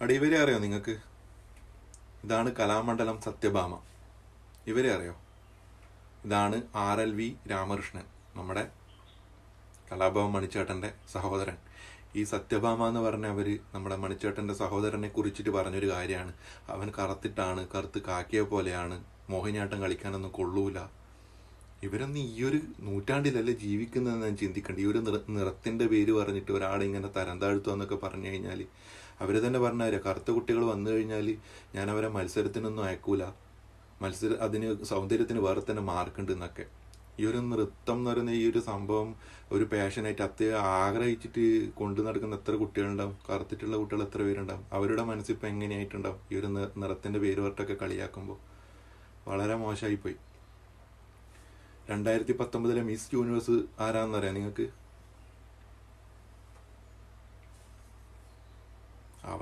അവിടെ ഇവരെ അറിയോ നിങ്ങൾക്ക്? ഇതാണ് കലാമണ്ഡലം സത്യഭാമ. ഇവരെ അറിയോ? ഇതാണ് ആർ എൽ വി രാമകൃഷ്ണൻ നമ്മുടെ കലാഭവൻ മണിച്ചേട്ടന്റെ സഹോദരൻ. ഈ സത്യഭാമ എന്ന് പറഞ്ഞ അവർ നമ്മുടെ മണിച്ചേട്ടന്റെ സഹോദരനെ കുറിച്ചിട്ട് പറഞ്ഞൊരു കാര്യമാണ്. അവൻ കറുത്തിട്ടാണ് കറുത്ത് കാക്കിയ പോലെയാണ്. മോഹിനിയാട്ടം കളിക്കാനൊന്നും കൊള്ളൂല. ഇവരൊന്നും ഈ ഒരു നൂറ്റാണ്ടിലല്ലേ ജീവിക്കുന്നതെന്ന് ഞാൻ ചിന്തിക്കണ്ട. ഈ ഒരു നിറ പേര് പറഞ്ഞിട്ട് ഒരാളെ ഇങ്ങനെ തരം താഴ്ത്തുക എന്നൊക്കെ പറഞ്ഞു കഴിഞ്ഞാൽ അവർ തന്നെ പറഞ്ഞാൽ കറുത്ത കുട്ടികൾ വന്നു കഴിഞ്ഞാൽ ഞാൻ അവരെ മത്സരത്തിനൊന്നും അയക്കൂല. മത്സര അതിന് സൗന്ദര്യത്തിന് വേറെ തന്നെ മാർക്കുണ്ട് എന്നൊക്കെ. ഈ ഒരു നൃത്തം എന്ന് പറയുന്ന ഈ ഒരു സംഭവം ഒരു പാഷനായിട്ട് അത്യ ആഗ്രഹിച്ചിട്ട് കൊണ്ടു നടക്കുന്ന എത്ര കുട്ടികളുണ്ടാവും? കറുത്തിട്ടുള്ള കുട്ടികൾ എത്ര പേരുണ്ടാവും? അവരുടെ മനസ്സിപ്പോൾ എങ്ങനെയായിട്ടുണ്ടാവും? ഈ ഒരു നിറത്തിന്റെ പേര് പറഞ്ഞിട്ടൊക്കെ കളിയാക്കുമ്പോൾ വളരെ മോശമായി പോയി രണ്ടായിരത്തി പത്തൊമ്പതിലെ മിസ് യൂണിവേഴ്സ് ആരാന്നറിയാം നിങ്ങൾക്ക്?